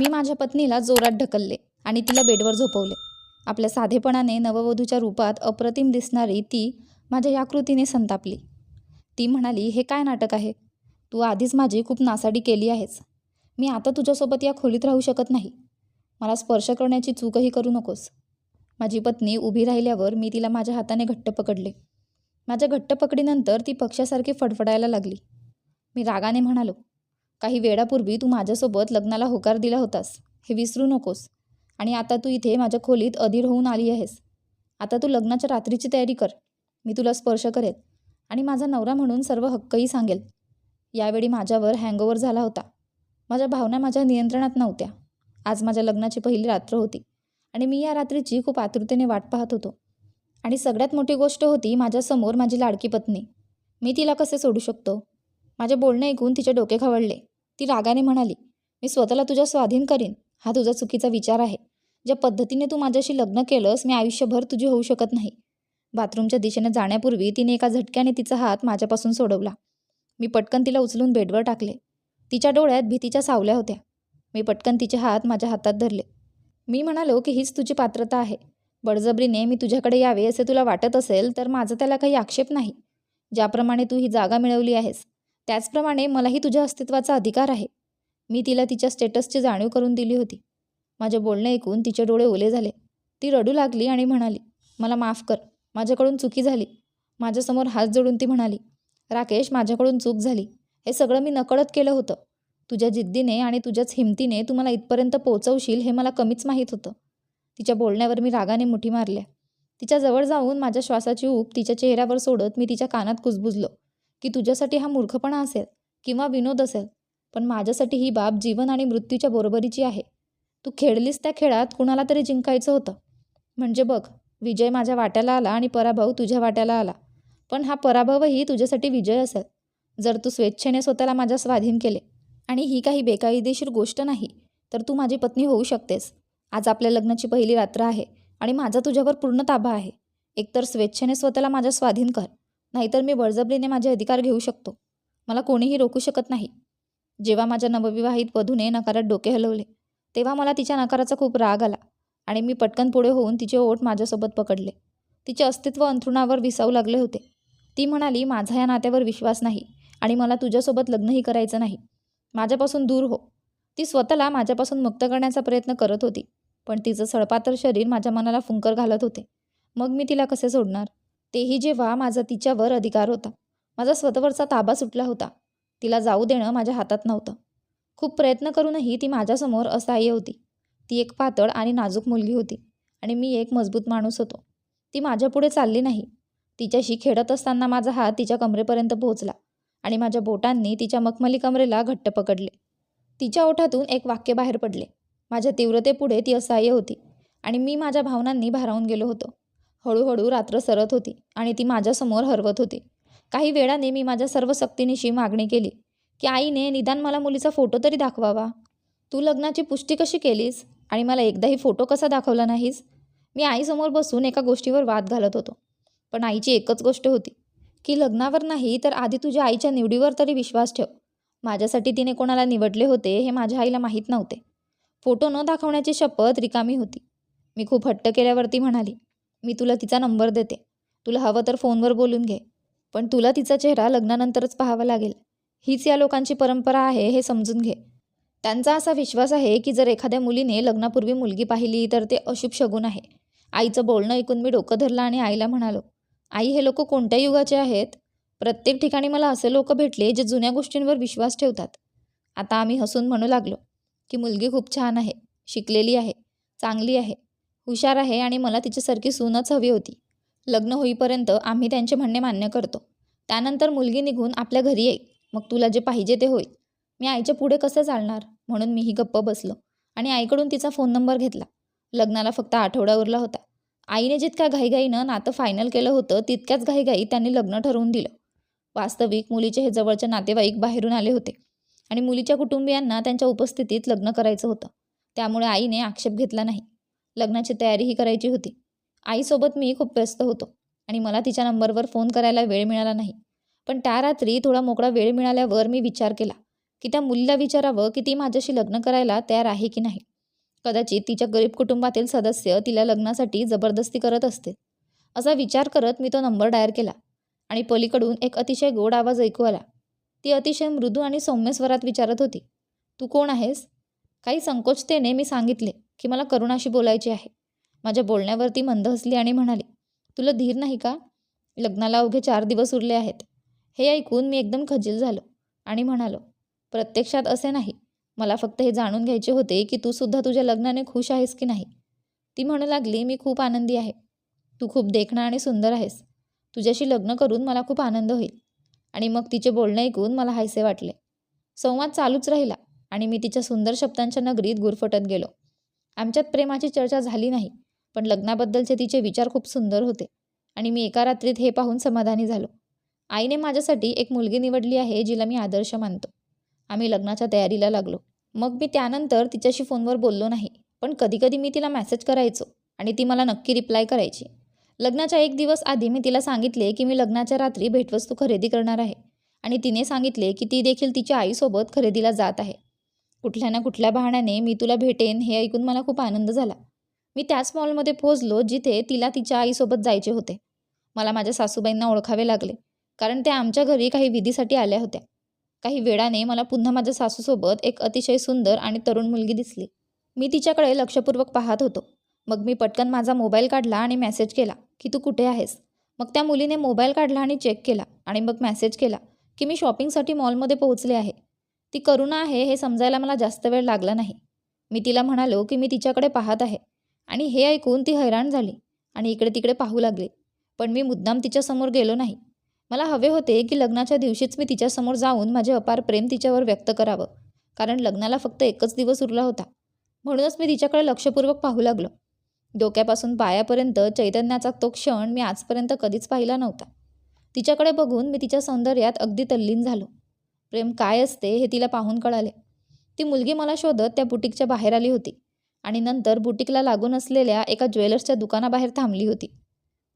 मी माझ्या पत्नीला जोरात ढकलले आणि तिला बेडवर झोपवले. आपल्या साधेपणाने नववधूच्या रूपात अप्रतिम दिसणारी ती माझ्या या कृतीने संतापली. ती म्हणाली हे काय नाटक आहे? तू आधीच माझी खूप नासाडी केली आहेस. मी आता तुझ्यासोबत या खोलीत राहू शकत नाही. मला स्पर्श करण्याची चूकही करू नकोस. माझी पत्नी उभी राहिल्यावर मी तिला माझ्या हाताने घट्ट पकडले. माझ्या घट्ट पकडीनंतर ती पक्षासारखी फडफडायला लागली. मी रागाने म्हणालो काही वेळापूर्वी तू माझ्यासोबत लग्नाला होकार दिला होतास. हे विसरू नकोस. आणि आता तू इथे माझ्या खोलीत अधीर होऊन आली आहेस. आता तू लग्नाच्या रात्रीची तयारी कर. मी तुला स्पर्श करेल. आणि माझा नवरा म्हणून सर्व हक्कही सांगेल. यावेळी माझ्यावर हँगओव्हर झाला होता. माझ्या भावना माझ्या नियंत्रणात नव्हत्या. आज माझ्या लग्नाची पहिली रात्र होती. आणि मी या रात्रीची खूप आतुरतेने वाट पाहत होतो. आणि सगळ्यात मोठी गोष्ट होती माझ्यासमोर माझी लाडकी पत्नी. मी तिला कसे सोडू शकतो? माझे बोलणे ऐकून तिचे डोके खवळले. ती रागाने म्हणाली मी स्वतःला तुझ्या स्वाधीन करीन. हा तुझा चुकीचा विचार आहे. ज्या पद्धतीने तू माझ्याशी लग्न केलंस मी आयुष्यभर तुझी होऊ शकत नाही. बाथरूमच्या दिशेने जाण्यापूर्वी तिने एका झटक्याने तिचा हात माझ्यापासून सोडवला. मी पटकन तिला उचलून बेडवर टाकले. तिच्या डोळ्यात भीतीच्या सावल्या होत्या. मी पटकन तिचे हात माझ्या हातात धरले. मी म्हणालो की हीच तुझी पात्रता आहे. बळजबरीने मी तुझ्याकडे यावे असे तुला वाटत असेल तर माझा त्याला काही आक्षेप नाही. ज्याप्रमाणे तू ही जागा मिळवली आहेस त्याचप्रमाणे मलाही तुझ्या अस्तित्वाचा अधिकार आहे. मी तिला तिच्या स्टेटसची जाणीव करून दिली होती. माझे बोलणे ऐकून तिचे डोळे ओले झाले. ती रडू लागली आणि म्हणाली मला माफ कर. माझ्याकडून चुकी झाली. माझ्यासमोर हात जोडून ती म्हणाली राकेश माझ्याकडून चूक झाली. हे सगळं मी नकळत केलं होतं. तुझ्या जिद्दीने आणि तुझ्याच हिमतीने तू मला इथपर्यंत पोचवशील हे मला कमीच माहीत होतं. तिच्या बोलण्यावर मी रागाने मुठी मारल्या. तिच्या जवळ जाऊन माझ्या श्वासाची ऊब तिच्या चेहऱ्यावर सोडत मी तिच्या कानात कुजबुजलो. की तुझ्यासाठी हा मूर्खपणा असेल किंवा विनोद असेल पण माझ्यासाठी ही बाब जीवन आणि मृत्यूच्या बरोबरीची आहे. तू खेळलीस त्या खेळात कुणाला तरी जिंकायचं होतं. म्हणजे बघ विजय माझ्या वाट्याला आला आणि पराभव तुझ्या वाट्याला आला. पण हा पराभवही तुझ्यासाठी विजय असेल. जर तू स्वेच्छेने स्वतःला माझ्या स्वाधीन केले आणि ही काही बेकायदेशीर गोष्ट नाही तर तू माझी पत्नी होऊ शकतेस. आज आपल्या लग्नाची पहिली रात्र आहे आणि माझा तुझ्यावर पूर्ण ताबा आहे. एकतर स्वेच्छेने स्वतःला माझ्या स्वाधीन कर. नाहीतर मी बळजबरीने माझे अधिकार घेऊ शकतो. मला कोणीही रोखू शकत नाही. जेव्हा माझ्या नवविवाहित वधूने नकारात डोके हलवले तेव्हा मला तिच्या नकाराचा खूप राग आला आणि मी पटकन पुढे होऊन तिचे ओठ माझ्यासोबत पकडले. तिचे अस्तित्व अंथरुणावर विसावू लागले होते. ती म्हणाली माझा या नात्यावर विश्वास नाही आणि मला तुझ्यासोबत लग्नही करायचं नाही. माझ्यापासून दूर हो. ती स्वतःला माझ्यापासून मुक्त करण्याचा प्रयत्न करत होती पण तिचं सळपातर शरीर माझ्या मनाला फुंकर घालत होते. मग मी तिला कसे सोडणार? तेही जेव्हा माझा तिच्यावर अधिकार होता. माझा स्वतःवरचा ताबा सुटला होता. तिला जाऊ देणं माझ्या हातात नव्हतं. खूप प्रयत्न करूनही ती माझ्यासमोर असहाय्य होती. ती एक पातळ आणि नाजूक मुलगी होती आणि मी एक मजबूत माणूस होतो. ती माझ्यापुढे चालली नाही. तिच्याशी खेळत असताना माझा हात तिच्या कमरेपर्यंत पोहोचला आणि माझ्या बोटांनी तिच्या मखमली कमरेला घट्ट पकडले. तिच्या ओठातून एक वाक्य बाहेर पडले. माझ्या तीव्रतेपुढे ती असहाय्य होती आणि मी माझ्या भावनांनी भारावून गेलो होतो. हळूहळू रात्र सरत होती आणि ती माझ्यासमोर हरवत होती. काही वेळाने मी माझ्या सर्व सक्तीनिशी मागणी केली की आईने निदान मला मुलीचा फोटो तरी दाखवावा. तू लग्नाची पुष्टी कशी केलीस? आणि मला एकदाही फोटो कसा दाखवला नाहीस? मी आईसमोर बसून एका गोष्टीवर वाद घालत होतो. पण आईची एकच गोष्ट होती की लग्नावर नाही तर आधी तुझ्या आईच्या निवडीवर तरी विश्वास ठेव. माझ्यासाठी तिने कोणाला निवडले होते हे माझ्या आईला माहीत नव्हते. फोटो न दाखवण्याची शपथ रिकामी होती. मी खूप हट्ट केल्यावरती म्हणाली मी तुला तिचा नंबर देते. तुला हवं तर फोनवर बोलून घे. पण तुला तिचा चेहरा लग्नानंतरच पाहावा लागेल. हीच या लोकांची परंपरा आहे हे समजून घे. त्यांचा असा विश्वास आहे की जर एखाद्या मुलीने लग्नापूर्वी मुलगी पाहिली तर ते अशुभ शगुन आहे. आईचं बोलणं ऐकून मी डोकं धरलं आणि आईला म्हणालो आई हे लोक कोणत्या युगाचे आहेत? प्रत्येक ठिकाणी मला असे लोक भेटले जे जुन्या गोष्टींवर विश्वास ठेवतात. आता आम्ही हसून म्हणू लागलो की मुलगी खूप छान आहे शिकलेली आहे चांगली आहे. हुशार आहे आणि मला तिच्यासारखी सूनच हवी होती. लग्न होईपर्यंत आम्ही त्यांचे म्हणणे मान्य करतो. त्यानंतर मुलगी निघून आपल्या घरी येईल. मग तुला जे पाहिजे ते होईल. मी आईच्या पुढे कसं चालणार? म्हणून मीही गप्प बसलो आणि आईकडून तिचा फोन नंबर घेतला. लग्नाला फक्त आठवडा उरला होता. आईने जितक्या घाईघाईनं नातं फायनल केलं होतं तितक्याच घाईघाई त्यांनी लग्न ठरवून दिलं. वास्तविक मुलीचे हे जवळचे नातेवाईक बाहेरून आले होते आणि मुलीच्या कुटुंबियांना त्यांच्या उपस्थितीत लग्न करायचं होतं. त्यामुळे आईने आक्षेप घेतला नाही. लग्नाची तयारीही करायची होती. आईसोबत मी खूप व्यस्त होतो आणि मला तिच्या नंबरवर फोन करायला वेळ मिळाला नाही. पण त्या रात्री थोडा मोकळा वेळ मिळाल्यावर मी विचार केला की त्या मुलीला विचारावं की ती माझ्याशी लग्न करायला तयार आहे की नाही. कदाचित तिच्या गरीब कुटुंबातील सदस्य तिला लग्नासाठी जबरदस्ती करत असते असा विचार करत मी तो नंबर डायर केला आणि पलीकडून एक अतिशय गोड आवाज ऐकू आला. ती अतिशय मृदू आणि सौम्य स्वरात विचारत होती तू कोण आहेस? काही संकोचतेने मी सांगितले. की मला करुणाशी बोलायचे आहे. माझ्या बोलण्यावरती मंद हसली आणि म्हणाली तुला धीर नाही का? लग्नाला अवघे चार दिवस उरले आहेत. हे ऐकून मी एकदम खजील झालो आणि म्हणालो प्रत्यक्षात असे नाही. मला फक्त हे जाणून घ्यायचे होते की तू सुद्धा तुझ्या लग्नाने खुश आहेस की नाही. ती म्हणू लागली मी खूप आनंदी आहे. तू खूप देखणा आणि सुंदर आहेस. तुझ्याशी लग्न करून मला खूप आनंद होईल. आणि मग तिचे बोलणे ऐकून मला हायसे वाटले. संवाद चालूच राहिला आणि मी तिच्या सुंदर शब्दांच्या नगरीत गुरफटत गेलो. आमच्यात प्रेमाची चर्चा झाली नाही पण लग्नाबद्दलचे तिचे विचार खूप सुंदर होते आणि मी एका रात्रीत हे पाहून समाधानी झालो. आईने माझ्यासाठी एक मुलगी निवडली आहे जिला मी आदर्श मानतो. आम्ही लग्नाच्या तयारीला लागलो. मग मी त्यानंतर तिच्याशी फोनवर बोललो नाही पण कधीकधी मी तिला मेसेज करायचो आणि ती मला नक्की रिप्लाय करायची. लग्नाच्या एक दिवस आधी मी तिला सांगितले की मी लग्नाच्या रात्री भेटवस्तू खरेदी करणार आहे आणि तिने सांगितले की ती देखील तिच्या आईसोबत खरेदीला जात आहे. कुठल्या ना कुठल्या बहाण्याने मी तुला भेटेन हे ऐकून मला खूप आनंद झाला. मी त्याच मॉलमध्ये पोहोचलो जिथे तिला तिच्या आईसोबत जायचे होते. मला माझ्या सासूबाईंना ओळखावे लागले कारण त्या आमच्या घरी काही विधीसाठी आल्या होत्या. काही वेळाने मला पुन्हा माझ्या सासूसोबत एक अतिशय सुंदर आणि तरुण मुलगी दिसली. मी तिच्याकडे लक्षपूर्वक पाहत होतो. मग मी पटकन माझा मोबाईल काढला आणि मेसेज केला की तू कुठे आहेस? मग त्या मुलीने मोबाईल काढला आणि चेक केला आणि मग मेसेज केला की मी शॉपिंगसाठी मॉलमध्ये पोहोचले आहे. ती करुणा आहे हे समजायला मला जास्त वेळ लागला नाही. मी तिला म्हणालो की मी तिच्याकडे पाहत आहे. आणि हे ऐकून ती हैराण झाली आणि इकडे तिकडे पाहू लागली. पण मी मुद्दाम तिच्यासमोर गेलो नाही. मला हवे होते की लग्नाच्या दिवशीच मी तिच्यासमोर जाऊन माझे अपार प्रेम तिच्यावर व्यक्त करावं. कारण लग्नाला फक्त एकच दिवस उरला होता. म्हणूनच मी तिच्याकडे लक्षपूर्वक पाहू लागलो. डोक्यापासून पायापर्यंत चैतन्याचा तो क्षण मी आजपर्यंत कधीच पाहिला नव्हता. तिच्याकडे बघून मी तिच्या सौंदर्यात अगदी तल्लीन झालो. प्रेम काय असते हे तिला पाहून कळाले. ती मुलगी मला शोधत त्या बुटीकच्या बाहेर आली होती आणि नंतर बुटीकला लागून असलेल्या एका ज्वेलर्सच्या दुकानाबाहेर थांबली होती.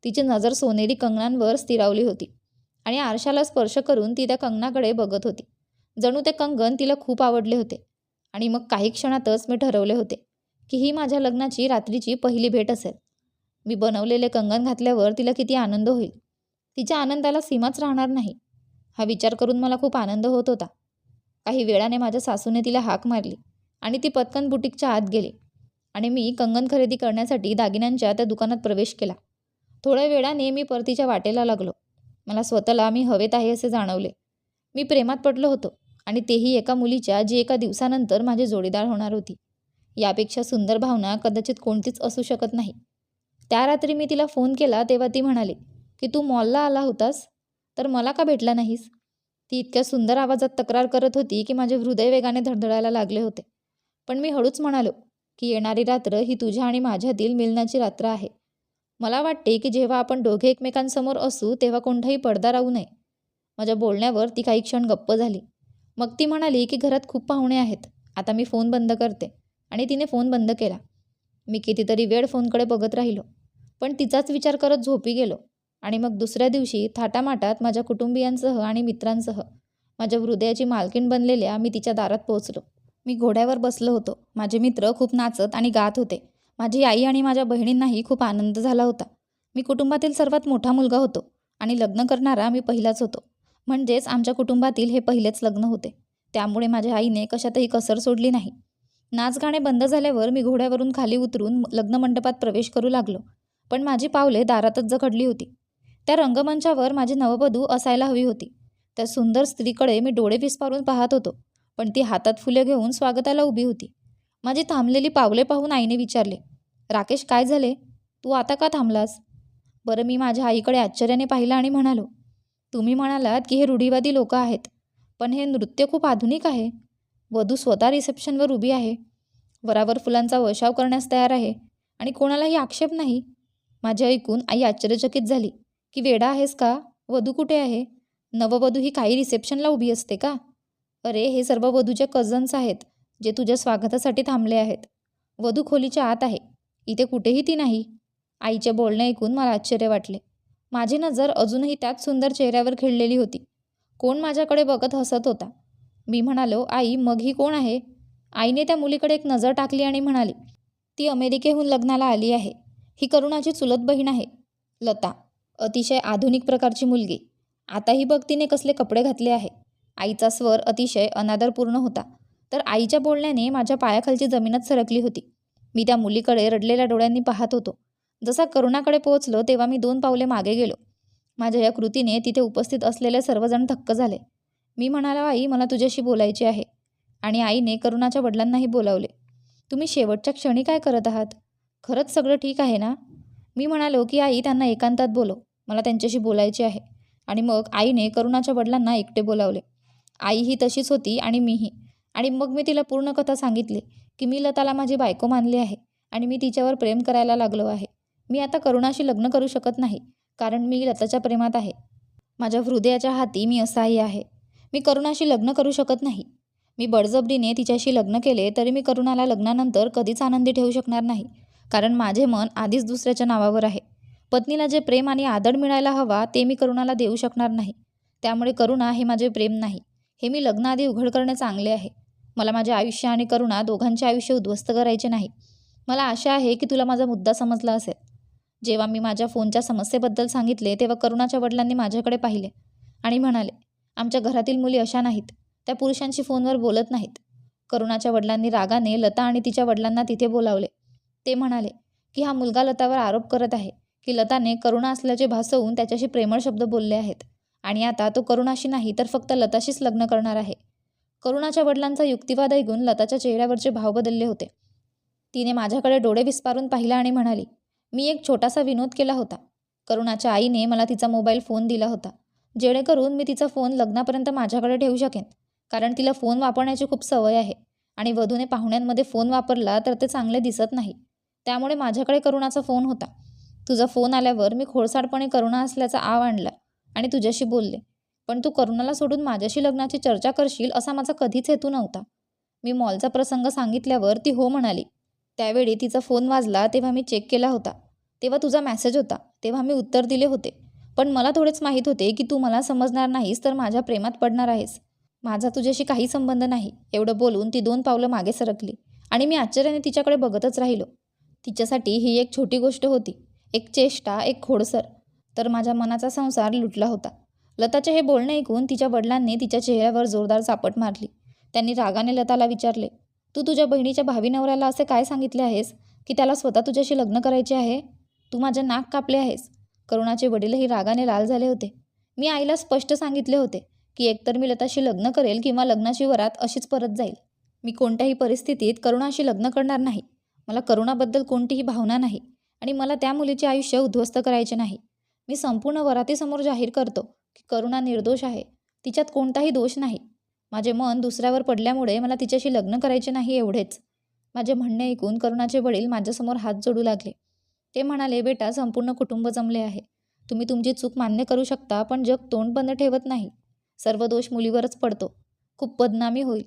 तिची नजर सोनेरी कंगणांवर स्थिरावली होती आणि आरशाला स्पर्श करून ती त्या कंगणाकडे बघत होती. जणू ते कंगन तिला खूप आवडले होते आणि मग काही क्षणातच मी ठरवले होते की ही माझ्या लग्नाची रात्रीची पहिली भेट असेल. मी बनवलेले कंगन घातल्यावर तिला किती आनंद होईल. तिच्या आनंदाला सीमाच राहणार नाही. हा विचार करून मला खूप आनंद होत होता. काही वेळाने माझ्या सासूने तिला हाक मारली आणि ती पत्कन बुटीकच्या आत गेली आणि मी कंगन खरेदी करण्यासाठी दागिन्यांच्या त्या दुकानात प्रवेश केला. थोड्या वेळाने मी परतीच्या वाटेला लागलो. मला स्वतःला मी हवेत आहे असे जाणवले. मी प्रेमात पडलो होतो आणि तेही एका मुलीच्या जी एका दिवसानंतर माझी जोडीदार होणार होती. यापेक्षा सुंदर भावना कदाचित कोणतीच असू शकत नाही. त्या रात्री मी तिला फोन केला तेव्हा ती म्हणाली की तू मॉलला आला होतास? तर मला का भेटला नाहीस? ती इतक्या सुंदर आवाजात तक्रार करत होती की माझे हृदय वेगाने धडधडायला लागले होते. पण मी हळूच म्हणालो की येणारी रात्र ही तुझ्या आणि माझ्यातील मिलनाची रात्र आहे. मला वाटते की जेव्हा आपण दोघे एकमेकांसमोर असू तेव्हा कोणताही पडदा राहू नये. माझ्या बोलण्यावर ती काही क्षण गप्प झाली. मग ती म्हणाली की घरात खूप पाहुणे आहेत. आता मी फोन बंद करते. आणि तिने फोन बंद केला. मी कितीतरी वेळ फोनकडे बघत राहिलो. पण तिचाच विचार करत झोपी गेलो. आणि मग दुसऱ्या दिवशी थाटामाटात माझ्या कुटुंबियांसह आणि मित्रांसह माझ्या हृदयाची मालकीण बनलेल्या मी तिच्या दारात पोहोचलो. मी घोड्यावर बसलो होतो. माझे मित्र खूप नाचत आणि गात होते. माझी आई आणि माझ्या बहिणींनाही खूप आनंद झाला होता. मी कुटुंबातील सर्वात मोठा मुलगा होतो आणि लग्न करणारा मी पहिलाच होतो. म्हणजेच आमच्या कुटुंबातील हे पहिलेच लग्न होते. त्यामुळे माझ्या आईने कशातही कसर सोडली नाही. नाच गाणे बंद झाल्यावर मी घोड्यावरून खाली उतरून लग्नमंडपात प्रवेश करू लागलो. पण माझी पावले दारातच जखडली होती. त्या रंगमंचावर माझी नववधू असायला हवी होती. त्या सुंदर स्त्रीकडे मी डोळे विस्पारून पाहत होतो पण ती हातात फुले घेऊन स्वागताला उभी होती. माझी थांबलेली पावले पाहून आईने विचारले राकेश काय झाले? तू आता का थांबलास? बरं मी माझ्या आईकडे आश्चर्याने पाहिलं आणि म्हणालो तुम्ही म्हणालात की हे रूढीवादी लोक आहेत पण हे नृत्य खूप आधुनिक आहे. वधू स्वतः रिसेप्शनवर उभी आहे. वरावर फुलांचा वशाव करण्यास तयार आहे आणि कोणालाही आक्षेप नाही. माझे ऐकून आई आश्चर्यचकित झाली. की वेडा आहेस का? वधू कुठे आहे? नववधू ही काही रिसेप्शनला उभी असते का? अरे हे सर्व वधूचे कझन्स आहेत जे तुझ्या स्वागतासाठी थांबले आहेत. वधू खोलीच्या आत आहे. इथे कुठेही ती नाही. आईचे बोलणे ऐकून मला आश्चर्य वाटले. माझी नजर अजूनही त्याच सुंदर चेहऱ्यावर खिळलेली होती. कोण माझ्याकडे बघत हसत होता? मी म्हणालो आई मग ही कोण आहे? आईने त्या मुलीकडे एक नजर टाकली आणि म्हणाली ती अमेरिकेहून लग्नाला आली आहे. ही करुणाची चुलत बहीण आहे. लता अतिशय आधुनिक प्रकारची मुलगी. आताही बघ तिने कसले कपडे घातले आहे. आईचा स्वर अतिशय अनादरपूर्ण होता. तर आईच्या बोलण्याने माझ्या पायाखालची जमीनच सरकली होती. मी त्या मुलीकडे रडलेल्या डोळ्यांनी पाहत होतो. जसा करुणाकडे पोहोचलो तेव्हा मी दोन पावले मागे गेलो. माझ्या या कृतीने तिथे उपस्थित असलेले सर्वजण थक्क झाले. मी म्हणाला आई मला तुझ्याशी बोलायचे आहे. आणि आईने करुणाच्या वडिलांनाही बोलावले. तुम्ही शेवटच्या क्षणी काय करत आहात? खरंच सगळं ठीक आहे ना? मी म्हणालो की आई त्यांना एकांतात बोलव. मला त्यांच्याशी बोलायचे आहे. आणि मग आईने करुणाच्या वडिलांना एकटे बोलावले. आई ही तशीच होती आणि मीही. आणि मग मी तिला पूर्ण कथा सांगितली की मी लताला माझी बायको मानली आहे आणि मी तिच्यावर प्रेम करायला लागलो आहे. मी आता करुणाशी लग्न करू शकत नाही कारण मी लताच्या प्रेमात आहे. माझ्या हृदयाच्या हाती मी असाही आहे. मी करुणाशी लग्न करू शकत नाही. मी बळजबरीने तिच्याशी लग्न केले तरी मी करुणाला लग्नानंतर कधीच आनंदी ठेवू शकणार नाही. कारण माझे मन आधीच दुसऱ्याच्या नावावर आहे. पत्नीला जे प्रेम आणि आदर मिळायला हवा ते मी करुणाला देऊ शकणार नाही. त्यामुळे करुणा हे माझे प्रेम नाही. हे मी लग्नाआधी उघड करणे चांगले आहे. मला माझे आयुष्य आणि करुणा दोघांचे आयुष्य उद्ध्वस्त करायचे नाही. मला आशा आहे की तुला माझा मुद्दा समजला असेल. जेव्हा मी माझ्या फोनच्या समस्येबद्दल सांगितले तेव्हा करुणाच्या वडिलांनी माझ्याकडे पाहिले आणि म्हणाले आमच्या घरातील मुली अशा नाहीत. त्या पुरुषांशी फोनवर बोलत नाहीत. करुणाच्या वडिलांनी रागाने लता आणि तिच्या वडिलांना तिथे बोलावले. ते म्हणाले की हा मुलगा लतावर आरोप करत आहे की लताने करुणा असल्याचे भासवून त्याच्याशी प्रेमळ शब्द बोलले आहेत. आणि आता तो करुणाशी नाही तर फक्त लताशीच लग्न करणार आहे. करुणाच्या वडिलांचा युक्तिवाद ऐकून लताच्या चेहऱ्यावरचे भाव बदलले होते. तिने माझ्याकडे डोळे विस्पारून पाहिला आणि म्हणाली मी एक छोटासा विनोद केला होता. करुणाच्या आईने मला तिचा मोबाईल फोन दिला होता. जेणेकरून मी तिचा फोन लग्नापर्यंत माझ्याकडे ठेवू शकेन. कारण तिला फोन वापरण्याची खूप सवय आहे आणि वधूने पाहुण्यांमध्ये फोन वापरला तर ते चांगले दिसत नाही. त्यामुळे माझ्याकडे करुणाचा फोन होता. तुझा फोन आल्यावर मी खोडसाडपणे करुणा असल्याचा आव आणला आणि तुझ्याशी बोलले. पण तू करुणाला सोडून माझ्याशी लग्नाची चर्चा करशील असा माझा कधीच हेतू नव्हता. मी मॉलचा प्रसंग सांगितल्यावर ती हो म्हणाली. त्यावेळी तिचा फोन वाजला तेव्हा मी चेक केला होता. तेव्हा तुझा मॅसेज होता. तेव्हा मी उत्तर दिले होते. पण मला थोडेच माहीत होते की तू मला समजणार नाहीस तर माझ्या प्रेमात पडणार आहेस. माझा तुझ्याशी काही संबंध नाही. एवढं बोलून ती दोन पावलं मागे सरकली आणि मी आश्चर्याने तिच्याकडे बघतच राहिलो. तिच्यासाठी ही एक छोटी गोष्ट होती. एक चेष्टा एक खोडसर. तर माझ्या मनाचा संसार लुटला होता. लताचे हे बोलणे ऐकून तिच्या वडिलांनी तिच्या चेहऱ्यावर जोरदार चापट मारली. त्यांनी रागाने लताला विचारले तू तुझ्या बहिणीच्या भावी नवऱ्याला असे काय सांगितले आहेस? की त्याला स्वतः तुझ्याशी लग्न करायचे आहे? तू माझे नाक कापले आहेस. करुणाचे वडीलही रागाने लाल झाले होते. मी आईला स्पष्ट सांगितले होते की एकतर मी लताशी लग्न करेल किंवा लग्नाची वरात अशीच परत जाईल. मी कोणत्याही परिस्थितीत करुणाशी लग्न करणार नाही. मला करुणाबद्दल कोणतीही भावना नाही आणि मला त्या मुलीचे आयुष्य उद्ध्वस्त करायचे नाही. मी संपूर्ण वरातीसमोर जाहीर करतो की करुणा निर्दोष आहे. तिच्यात कोणताही दोष नाही. माझे मन दुसऱ्यावर पडल्यामुळे मला तिच्याशी लग्न करायचे नाही एवढेच. माझे म्हणणे ऐकून करुणाचे वडील माझ्यासमोर हात जोडू लागले. ते म्हणाले बेटा संपूर्ण कुटुंब जमले आहे. तुम्ही तुमची चूक मान्य करू शकता पण जग तोंड बंद ठेवत नाही. सर्व दोष मुलीवरच पडतो. खूप बदनामी होईल.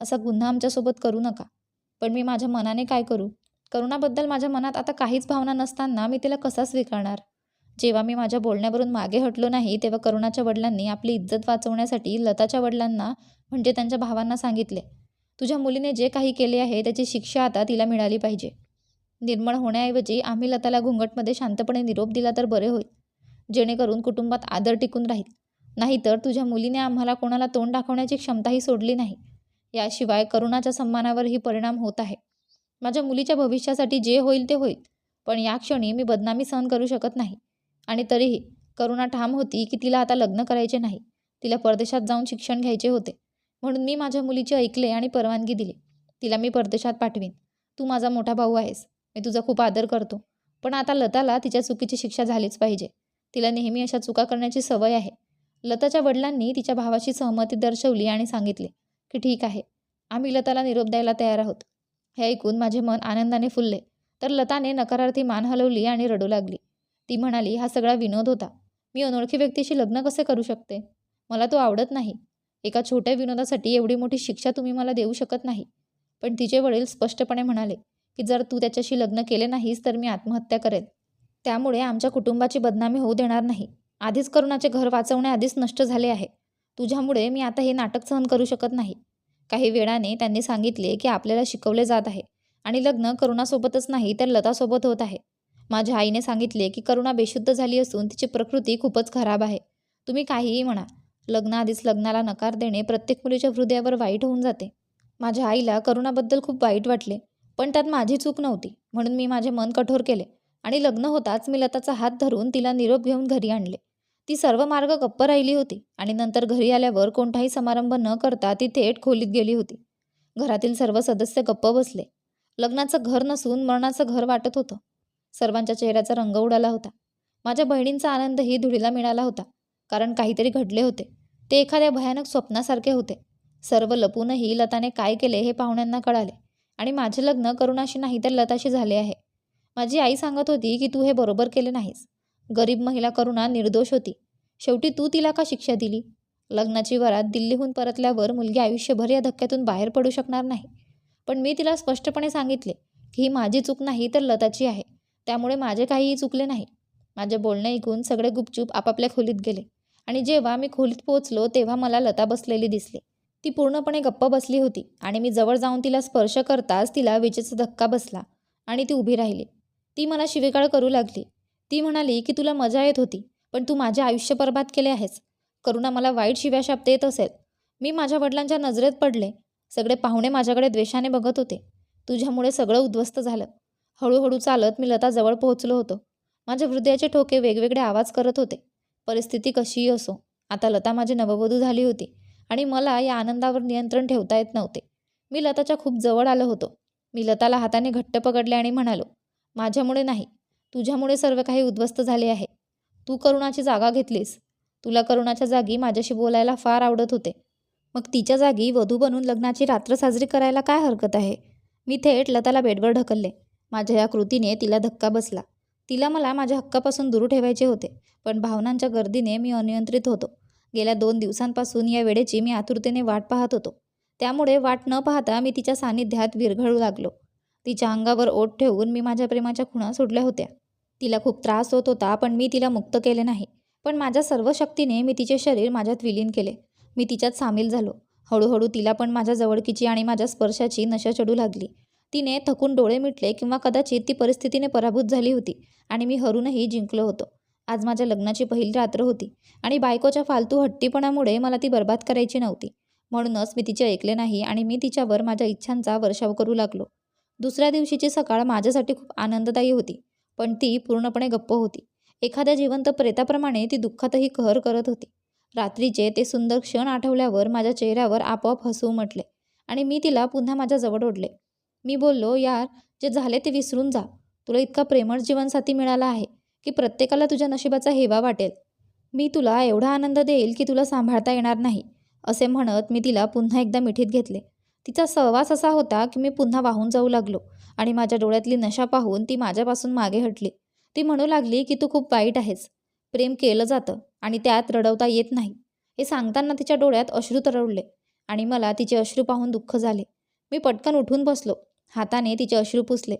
असा गुन्हा आमच्यासोबत करू नका. पण मी माझ्या मनाने काय करू? करुणाबद्दल माझ्या मनात आता काहीच भावना नसताना मी तिला कसा स्वीकारणार? जेव्हा मी माझ्या बोलण्यावरून मागे हटलो नाही तेव्हा करुणाच्या वडिलांनी आपली इज्जत वाचवण्यासाठी लताच्या वडिलांना म्हणजे त्यांच्या भावांना सांगितले तुझ्या मुलीने जे काही केले आहे त्याची शिक्षा आता तिला मिळाली पाहिजे. निर्मळ होण्याऐवजी आम्ही लताला घुंगटमध्ये शांतपणे निरोप दिला तर बरे होईल. जेणेकरून कुटुंबात आदर टिकून राहील. नाहीतर तुझ्या मुलीने आम्हाला कोणाला तोंड दाखवण्याची क्षमताही सोडली नाही. याशिवाय करुणाच्या सन्मानावरही परिणाम होत आहे. माझ्या मुलीच्या भविष्यासाठी जे होईल ते होईल पण या क्षणी मी बदनामी सहन करू शकत नाही. आणि तरीही करुणा ठाम होती की तिला आता लग्न करायचे नाही. तिला परदेशात जाऊन शिक्षण घ्यायचे होते. म्हणून मी माझ्या मुलीचे ऐकले आणि परवानगी दिली. तिला मी परदेशात पाठवीन. तू माझा मोठा भाऊ आहेस. मी तुझा खूप आदर करतो. पण आता लताला तिच्या चुकीची शिक्षा झालीच पाहिजे. तिला नेहमी अशा चुका करण्याची सवय आहे. लताच्या वडिलांनी तिच्या भावाशी सहमती दर्शवली आणि सांगितले की ठीक आहे. आम्ही लताला निरोप द्यायला तयार आहोत. हे ऐकून माझे मन आनंदाने फुलले. तर लताने नकारार्थी मान हलवली आणि रडू लागली. ती म्हणाली हा सगळा विनोद होता. मी अनोळखी व्यक्तीशी लग्न कसे करू शकते? मला तो आवडत नाही. एका छोट्या विनोदासाठी एवढी मोठी शिक्षा तुम्ही मला देऊ शकत नाही. पण तिचे वडील स्पष्टपणे म्हणाले की जर तू त्याच्याशी लग्न केले नाहीस तर मी आत्महत्या करेन. त्यामुळे आमच्या कुटुंबाची बदनामी होऊ देणार नाही. आधीच करुणाचे घर वाचवण्याआधीच नष्ट झाले आहे. तुझ्यामुळे मी आता हे नाटक सहन करू शकत नाही. काही वेळाने त्यांनी सांगितले की आपल्याला शिकवले जात आहे. आणि लग्न करुणासोबतच नाही तर लतासोबत होत आहे. माझ्या आईने सांगितले की करुणा बेशुद्ध झाली असून तिची प्रकृती खूपच खराब आहे. तुम्ही काहीही म्हणा लग्नाआधीच लग्नाला नकार देणे प्रत्येक मुलीच्या हृदयावर वाईट होऊन जाते. माझ्या आईला करुणाबद्दल खूप वाईट वाटले पण त्यात माझी चूक नव्हती म्हणून मी माझे मन कठोर केले आणि लग्न होताच मी लताचा हात धरून तिला निरोप घेऊन घरी आणले. ती सर्व मार्ग गप्प राहिली होती आणि नंतर घरी आल्यावर कोणताही समारंभ न करता ती थेट खोलीत गेली होती. घरातील सर्व सदस्य गप्प बसले. लग्नाचं घर नसून मरणाचं घर वाटत होतं. सर्वांच्या चेहऱ्याचा रंग उडाला होता. माझ्या बहिणींचा आनंदही धुळीला मिळाला होता. कारण काहीतरी घडले होते. ते एखाद्या भयानक स्वप्नासारखे होते. सर्व लपूनही लताने काय केले हे पाहुण्यांना कळाले. आणि माझे लग्न करुणाशी नाही तर लताशी झाले आहे. माझी आई सांगत होती की तू हे बरोबर केले नाहीस. गरीब महिला करुणा निर्दोष होती. शेवटी तू तिला का शिक्षा दिली? लग्नाची वरात दिल्लीहून परतल्यावर मुलगी आयुष्यभर या धक्क्यातून बाहेर पडू शकणार नाही. पण मी तिला स्पष्टपणे सांगितले की ही माझी चूक नाही तर लताची आहे. त्यामुळे माझे काहीही चुकले नाही. माझे बोलणे ऐकून सगळे गुपचूप आपापल्या खोलीत गेले आणि जेव्हा मी खोलीत पोहोचलो तेव्हा मला लता बसलेली दिसली. ती पूर्णपणे गप्प बसली होती आणि मी जवळ जाऊन तिला स्पर्श करताच तिला विजेचा धक्का बसला आणि ती उभी राहिली. ती मला शिवेगाळ करू लागली. ती म्हणाली की तुला मजा येत होती पण तू माझे आयुष्य बर्बाद केले आहेस. करुणा मला वाईट शिव्याशाप देत असेल. मी माझ्या वडिलांच्या नजरेत पडले. सगळे पाहुणे माझ्याकडे द्वेषाने बघत होते. तुझ्यामुळे सगळं उद्ध्वस्त झालं. हळूहळू चालत मी लताजवळ पोहोचलो होतो. माझ्या हृदयाचे ठोके वेगवेगळे आवाज करत होते. परिस्थिती कशीही असो आता लता माझी नववधू झाली होती आणि मला या आनंदावर नियंत्रण ठेवता येत नव्हते. मी लताच्या खूप जवळ आलो होतो. मी लताला हाताने घट्ट पकडले आणि म्हणालो माझ्यामुळे नाही तुझ्यामुळे सर्व काही उद्ध्वस्त झाले आहे. तू करुणाची जागा घेतलीस. तुला करुणाच्या जागी माझ्याशी बोलायला फार आवडत होते. मग तिच्या जागी वधू बनून लग्नाची रात्र साजरी करायला काय हरकत आहे? मी थेट लताला बेडवर ढकलले. माझ्या या कृतीने तिला धक्का बसला. तिला मला माझ्या हक्कापासून दूर ठेवायचे होते पण भावनांच्या गर्दीने मी अनियंत्रित होतो. गेल्या दोन दिवसांपासून या वेळेची मी आतुरतेने वाट पाहत होतो. त्यामुळे वाट न पाहता मी तिच्या सान्निध्यात विरघळू लागलो. तिच्या अंगावर ओठ ठेवून मी माझ्या प्रेमाच्या खुणा सोडल्या होत्या. तिला खूप त्रास होत होता पण मी तिला मुक्त केले नाही. पण माझ्या सर्व शक्तीने मी तिचे शरीर माझ्यात विलीन केले. मी तिच्यात सामील झालो. हळूहळू तिला पण माझ्या जवळकीची आणि माझ्या स्पर्शाची नशा चढू लागली. तिने थकून डोळे मिटले किंवा कदाचित ती परिस्थितीने पराभूत झाली होती आणि मी हरूनही जिंकलो होतो. आज माझ्या लग्नाची पहिली रात्र होती आणि बायकोच्या फालतू हट्टीपणामुळे मला ती बर्बाद करायची नव्हती. म्हणूनच मी तिचे ऐकले नाही आणि मी तिच्यावर माझ्या इच्छांचा वर्षाव करू लागलो. दुसऱ्या दिवशीची सकाळ माझ्यासाठी खूप आनंददायी होती पण ती पूर्णपणे गप्प होती. एखाद्या जिवंत प्रेताप्रमाणे ती दुःखातही कहर करत होती. रात्रीचे ते सुंदर क्षण आठवल्यावर माझ्या चेहऱ्यावर आपोआप हसू उमटले आणि मी तिला पुन्हा माझ्याजवळ ओढले. मी बोललो यार जे झाले ते विसरून जा. तुला इतका प्रेमळ जीवनसाथी मिळाला आहे की प्रत्येकाला तुझ्या नशिबाचा हेवा वाटेल. मी तुला एवढा आनंद देईल की तुला सांभाळता येणार नाही असे म्हणत मी तिला पुन्हा एकदा मिठीत घेतले. तिचा सहवास असा होता की मी पुन्हा वाहून जाऊ लागलो आणि माझ्या डोळ्यातली नशा पाहून ती माझ्यापासून मागे हटली. ती म्हणू लागली की तू खूप वाईट आहेस. प्रेम केलं जातं आणि त्यात रडवता येत नाही. हे सांगताना तिच्या डोळ्यात अश्रू तरळले आणि मला तिचे अश्रू पाहून दुःख झाले. मी पटकन उठून बसलो. हाताने तिचे अश्रू पुसले.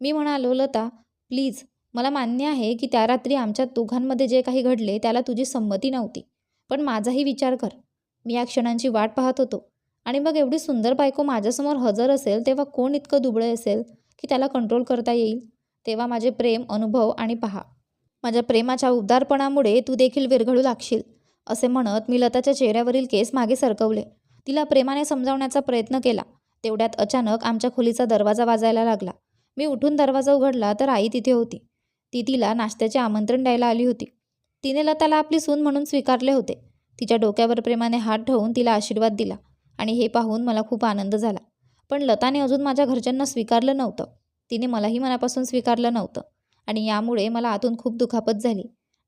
मी म्हणालो लता प्लीज मला मान्य आहे की त्या रात्री आमच्या दोघांमध्ये जे काही घडले त्याला तुझी संमती नव्हती. पण माझाही विचार कर. मी या क्षणांची वाट पाहत होतो. आणि मग एवढी सुंदर बायको माझ्यासमोर हजर असेल तेव्हा कोण इतकं दुबळे असेल की त्याला कंट्रोल करता येईल? तेव्हा माझे प्रेम अनुभव आणि पहा. माझ्या प्रेमाच्या उदारपणामुळे तू देखील विरघळू लागशील असे म्हणत मी लताच्या चेहऱ्यावरील केस मागे सरकवले. तिला प्रेमाने समजावण्याचा प्रयत्न केला. तेवढ्यात अचानक आमच्या खोलीचा दरवाजा वाजायला लागला. मी उठून दरवाजा उघडला तर आई तिथे होती. ती तिला नाश्त्याचे आमंत्रण द्यायला आली होती. तिने लताला आपली सून म्हणून स्वीकारले होते. तिच्या डोक्यावर प्रेमाने हात ठेवून तिला आशीर्वाद दिला. आणि हे पाहून मला खूप आनंद झाला. पण लताने अजून माझ्या घरच्यांना स्वीकारलं नव्हतं. तिने मलाही मनापासून स्वीकारलं नव्हतं. आणि यामुळे मला आतून खूप दुखापत झाली.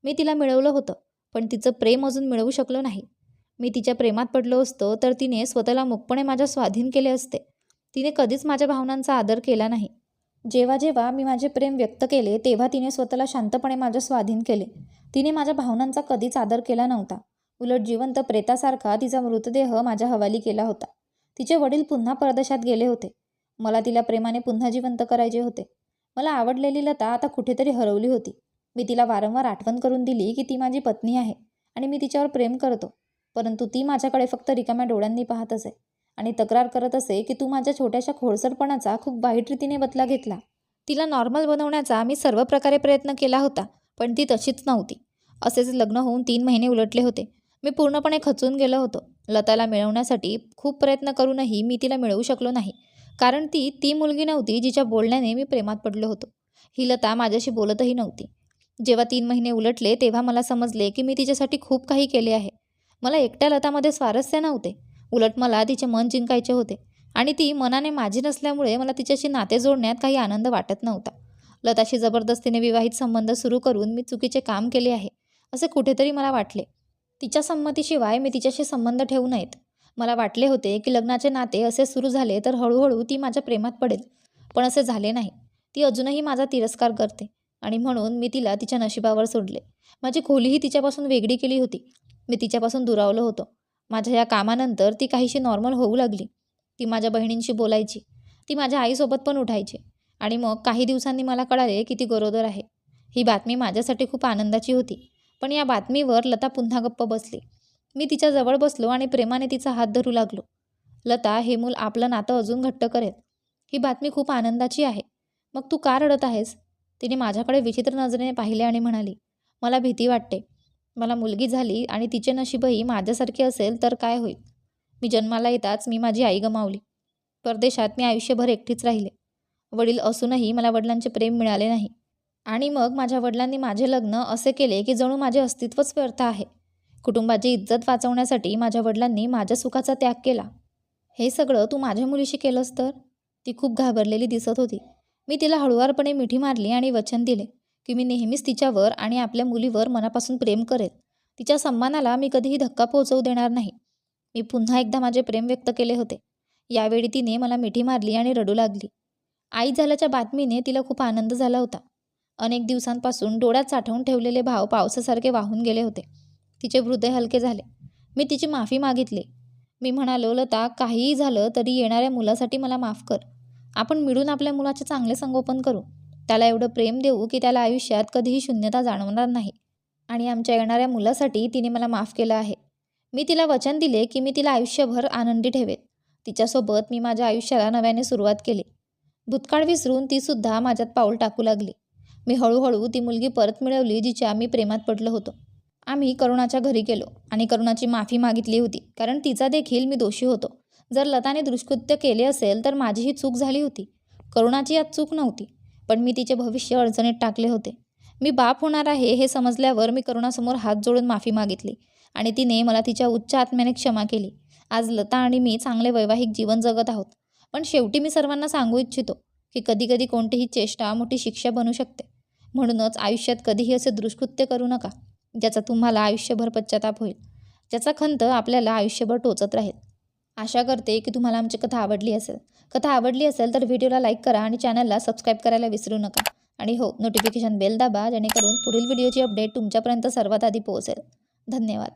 मी तिला मिळवलं होतं पण तिचं प्रेम अजून मिळवू शकलो नाही. मी तिच्या प्रेमात पडलो असतो तर तिने स्वतःला मुकपणे माझ्या स्वाधीन केले असते. तिने कधीच माझ्या भावनांचा आदर केला नाही. जेव्हा जेव्हा मी माझे प्रेम व्यक्त केले तेव्हा तिने स्वतःला शांतपणे माझ्या स्वाधीन केले. तिने माझ्या भावनांचा कधीच आदर केला नव्हता. उलट जिवंत प्रेतासारखा तिचा मृतदेह माझ्या हवाली केला होता. तिचे वडील पुन्हा परदेशात गेले होते. मला तिला प्रेमाने पुन्हा जिवंत करायचे होते. मला आवडलेली लता आता कुठेतरी हरवली होती. मी तिला वारंवार आठवण करून दिली की ती माझी पत्नी आहे आणि मी तिच्यावर प्रेम करतो. परंतु ती माझ्याकडे फक्त रिकाम्या डोळ्यांनी पाहत असे आणि तक्रार करत असे की तू माझ्या छोट्याशा खोडसरपणाचा खूप वाईट रीतीने बदला घेतला. तिला नॉर्मल बनवण्याचा मी सर्व प्रकारे प्रयत्न केला होता पण ती तशीच नव्हती. असेच लग्न होऊन तीन महिने उलटले होते. मी पूर्णपणे खचून गेलो होतो. लताला मिळवण्यासाठी खूप प्रयत्न करूनही मी तिला मिळवू शकलो नाही. कारण ती ती मुलगी नव्हती जिच्या बोलण्याने मी प्रेमात पडलो होतो. ही लता माझ्याशी बोलतही नव्हती. जेव्हा तीन महिने उलटले तेव्हा मला समजले की मी तिच्यासाठी खूप काही केले आहे. मला एकट्या लतामध्ये स्वारस्य नव्हते. उलट मला तिचे मन जिंकायचे होते. आणि ती मनाने माझी नसल्यामुळे मला तिच्याशी नाते जोडण्यात काही आनंद वाटत नव्हता. लताशी जबरदस्तीने विवाहित संबंध सुरू करून मी चुकीचे काम केले आहे असे कुठेतरी मला वाटले. तिच्या संमतीशिवाय मी तिच्याशी संबंध ठेवू नयेत. मला वाटले होते की लग्नाचे नाते असे सुरू झाले तर हळूहळू ती माझ्या प्रेमात पडेल. पण असे झाले नाही. ती अजूनही माझा तिरस्कार करते आणि म्हणून मी तिला तिच्या नशिबावर सोडले. माझी खोलीही तिच्यापासून वेगळी केली होती. मी तिच्यापासून दुरावलो होतो. माझ्या या कामानंतर ती काहीशी नॉर्मल होऊ लागली. ती माझ्या बहिणींशी बोलायची. ती माझ्या आईसोबत पण उठायची. आणि मग काही दिवसांनी मला कळाले की ती गरोदर आहे. ही बातमी माझ्यासाठी खूप आनंदाची होती. पण या बातमीवर लता पुन्हा गप्प बसली. मी तिच्या जवळ बसलो आणि प्रेमाने तिचा हात धरू लागलो. लता हे मूल आपलं नातं अजून घट्ट करेल. ही बातमी खूप आनंदाची आहे. मग तू का रडत आहेस? तिने माझ्याकडे विचित्र नजरेने पाहिले आणि म्हणाली मला भीती वाटते. मला मुलगी झाली आणि तिचे नशीबही माझ्यासारखे असेल तर काय होईल? मी जन्माला येताच मी माझी आई गमावली. परदेशात मी आयुष्यभर एकटीच राहिले. वडील असूनही मला वडिलांचे प्रेम मिळाले नाही. आणि मग माझ्या वडिलांनी माझे लग्न असे केले की जणू माझे अस्तित्वच व्यर्थ आहे. कुटुंबाची इज्जत वाचवण्यासाठी माझ्या वडिलांनी माझ्या सुखाचा त्याग केला. हे सगळं तू माझ्या मुलीशी केलंस तर? ती खूप घाबरलेली दिसत होती. मी तिला हळुवारपणे मिठी मारली आणि वचन दिले की मी नेहमीच तिच्यावर आणि आपल्या मुलीवर मनापासून प्रेम करेल. तिच्या सन्मानाला मी कधीही धक्का पोहोचवू देणार नाही. मी पुन्हा एकदा माझे प्रेम व्यक्त केले होते. यावेळी तिने मला मिठी मारली आणि रडू लागली. आई झाल्याच्या बातमीने तिला खूप आनंद झाला होता. अनेक दिवसांपासून डोळ्यात साठवून ठेवलेले भाव पावसासारखे वाहून गेले होते. तिचे हृदय हलके झाले. मी तिची माफी मागितली. मी म्हणालो लता काहीही झालं तरी येणाऱ्या मुलासाठी मला माफ कर. आपण मिळून आपल्या मुलाचे चांगले संगोपन करू. त्याला एवढं प्रेम देऊ की त्याला आयुष्यात कधीही शून्यता जाणवणार नाही. आणि आमच्या येणाऱ्या मुलासाठी तिने मला माफ केलं आहे. मी तिला वचन दिले की मी तिला आयुष्यभर आनंदी ठेवेन तिच्यासोबत मी माझ्या आयुष्याला नव्याने सुरुवात केली. भूतकाळ विसरून तीसुद्धा माझ्यात पाऊल टाकू लागली. मी हळूहळू ती मुलगी परत मिळवली जिच्या मी प्रेमात पडलो होतो. आम्ही करुणाच्या घरी गेलो आणि करुणाची माफी मागितली होती कारण तिचा देखील मी दोषी होतो. जर लताने दुष्कृत्य केले असेल तर माझीही चूक झाली होती. करुणाची यात चूक नव्हती पण मी तिचे भविष्य अडचणीत टाकले होते. मी बाप होणार आहे हे समजल्यावर मी करुणासमोर हात जोडून माफी मागितली आणि तिने मला तिच्या उच्च आत्म्याने क्षमा केली. आज लता आणि मी चांगले वैवाहिक जीवन जगत आहोत पण शेवटी मी सर्वांना सांगू इच्छितो की कधीकधी कोणतीही चेष्टा मोठी शिक्षा बनू शकते. म्हणूनच आयुष्यात कधीही असे दुष्कृत्य करू नका ज्याचा तुम्हाला आयुष्यभर पश्चाताप होईल. ज्याचा खंत आपल्याला आयुष्यभर टोचत राहील. आशा करते की तुम्हाला आमची कथा आवडली असेल. कथा आवडली असेल तर व्हिडिओला लाईक करा आणि चॅनलला सबस्क्राईब करायला विसरू नका. आणि हो नोटिफिकेशन बेल दाबा जेणेकरून पुढील व्हिडिओची अपडेट तुमच्यापर्यंत सर्वात आधी पोहोचेल. धन्यवाद.